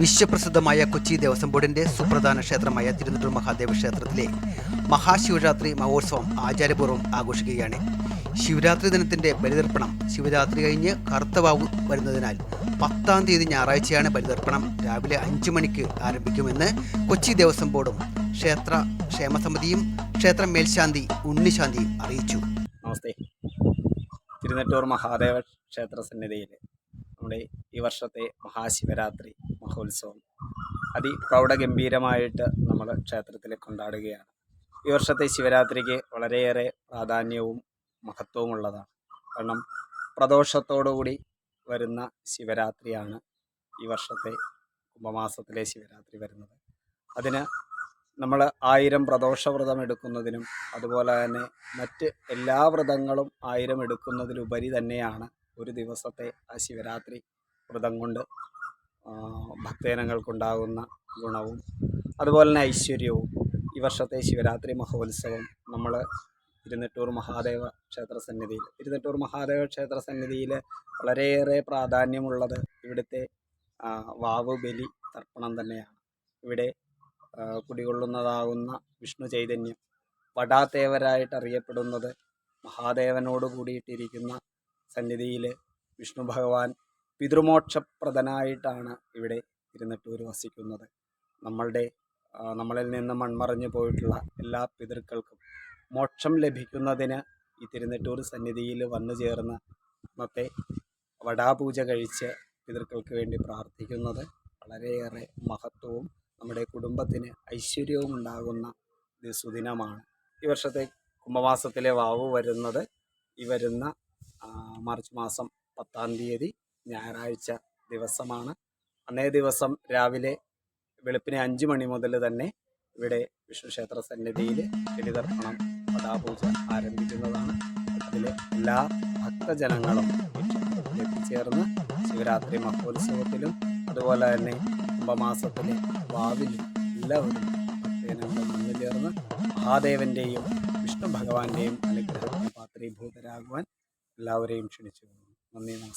വിശ്വപ്രസിദ്ധമായ കൊച്ചി ദേവസ്വം ബോർഡിന്റെ സുപ്രധാന ക്ഷേത്രമായ തിരുനെല്ലൂർ മഹാദേവ ക്ഷേത്രത്തിലെ മഹാശിവരാത്രി മഹോത്സവം ആചാരപൂർവം ആഘോഷിക്കുകയാണ്. ശിവരാത്രി ദിനത്തിന്റെ ബലിതർപ്പണം ശിവരാത്രി കഴിഞ്ഞ് കറുത്തവാവ് വരുന്നതിനാൽ പത്താം തീയതി ഞായറാഴ്ചയാണ് ബലിതർപ്പണം. രാവിലെ അഞ്ച് മണിക്ക് ആരംഭിക്കുമെന്ന് കൊച്ചി ദേവസ്വം ബോർഡും ക്ഷേത്ര ക്ഷേമസമിതിയും ക്ഷേത്ര മേൽശാന്തി ഉണ്ണിശാന്തിയും അറിയിച്ചു. നമസ്തേ. തിരുനെട്ടൂർ മഹാദേവ ക്ഷേത്ര സന്നിധിയിൽ നമ്മുടെ ഈ വർഷത്തെ മഹാശിവരാത്രി മഹോത്സവം. അതിപ്രൗഢഗംഭീരമായിട്ട് നമ്മൾ ക്ഷേത്രത്തിൽ കൊണ്ടാടുകയാണ്. ഈ വർഷത്തെ ശിവരാത്രിക്ക് വളരെയേറെ പ്രാധാന്യവും മഹത്വവും ഉള്ളതാണ് കാരണം പ്രദോഷത്തോടുകൂടി വരുന്ന ശിവരാത്രിയാണ് ഈ വർഷത്തെ കുംഭമാസത്തിലെ ശിവരാത്രി വരുന്നത്. അതിന് നമ്മൾ ആയിരം പ്രദോഷ വ്രതം എടുക്കുന്നതിനും അതുപോലെ തന്നെ മറ്റ് എല്ലാ വ്രതങ്ങളും ആയിരം എടുക്കുന്നതിലുപരി തന്നെയാണ് ഒരു ദിവസത്തെ ആ ശിവരാത്രി വ്രതം കൊണ്ട് ഭക്തജനങ്ങൾക്കുണ്ടാകുന്ന ഗുണവും അതുപോലെ തന്നെ ഐശ്വര്യവും ഈ വർഷത്തെ ശിവരാത്രി മഹോത്സവം നമ്മൾ തിരുനെട്ടൂർ മഹാദേവ ക്ഷേത്ര സന്നിധിയിൽ തിരുനെട്ടൂർ മഹാദേവ ക്ഷേത്ര സന്നിധിയിൽ വളരെയേറെ പ്രാധാന്യമുള്ളത് ഇവിടുത്തെ വാവ് ബലി തർപ്പണം തന്നെയാണ്. ഇവിടെ കുടികൊള്ളുന്നതാകുന്ന വിഷ്ണു ചൈതന്യം വടാത്തേവരായിട്ട് അറിയപ്പെടുന്നത് മഹാദേവനോട് കൂടിയിട്ടിരിക്കുന്ന സന്നിധിയിൽ വിഷ്ണു ഭഗവാൻ പിതൃമോക്ഷപ്രദനായിട്ടാണ് ഇവിടെ തിരുനെട്ടൂർ വസിക്കുന്നത് നമ്മളുടെ നമ്മളിൽ നിന്ന് മൺമറഞ്ഞു പോയിട്ടുള്ള എല്ലാ പിതൃക്കൾക്കും മോക്ഷം ലഭിക്കുന്നതിന് ഈ തിരുനെട്ടൂർ സന്നിധിയിൽ വന്നു ചേർന്ന് ഇന്നത്തെ വടാപൂജ കഴിച്ച് പിതൃക്കൾക്ക് വേണ്ടി പ്രാർത്ഥിക്കുന്നത് വളരെയേറെ മഹത്വവും നമ്മുടെ കുടുംബത്തിന് ഐശ്വര്യവും ഉണ്ടാകുന്ന ഒരു സുദിനമാണ്. ഈ വർഷത്തെ കുംഭമാസത്തിലെ വാവ് വരുന്നത് ഈ വരുന്ന മാർച്ച് മാസം പത്താം തീയതി ഞായറാഴ്ച ദിവസമാണ്. അന്നേ ദിവസം രാവിലെ വെളുപ്പിനെ അഞ്ച് മണി മുതൽ തന്നെ ഇവിടെ വിഷ്ണു ക്ഷേത്ര സന്നിധിയിൽ ബലിതർപ്പണം പതാപൂജ ആരംഭിക്കുന്നതാണ്. അതിൽ എല്ലാ ഭക്തജനങ്ങളും എത്തിച്ചേർന്ന് ശിവരാത്രി മഹോത്സവത്തിലും അതുപോലെ തന്നെ കുംഭമാസത്തിലെ വാവിലും എല്ലാവരും ഭക്തജനങ്ങളും വന്നു ചേർന്ന് മഹാദേവന്റെയും വിഷ്ണു ഭഗവാന്റെയും അനുഗ്രഹത്തിന് പാത്രീഭൂതരാകുവാൻ എല്ലാവരെയും ക്ഷണിച്ചു Amém. Né?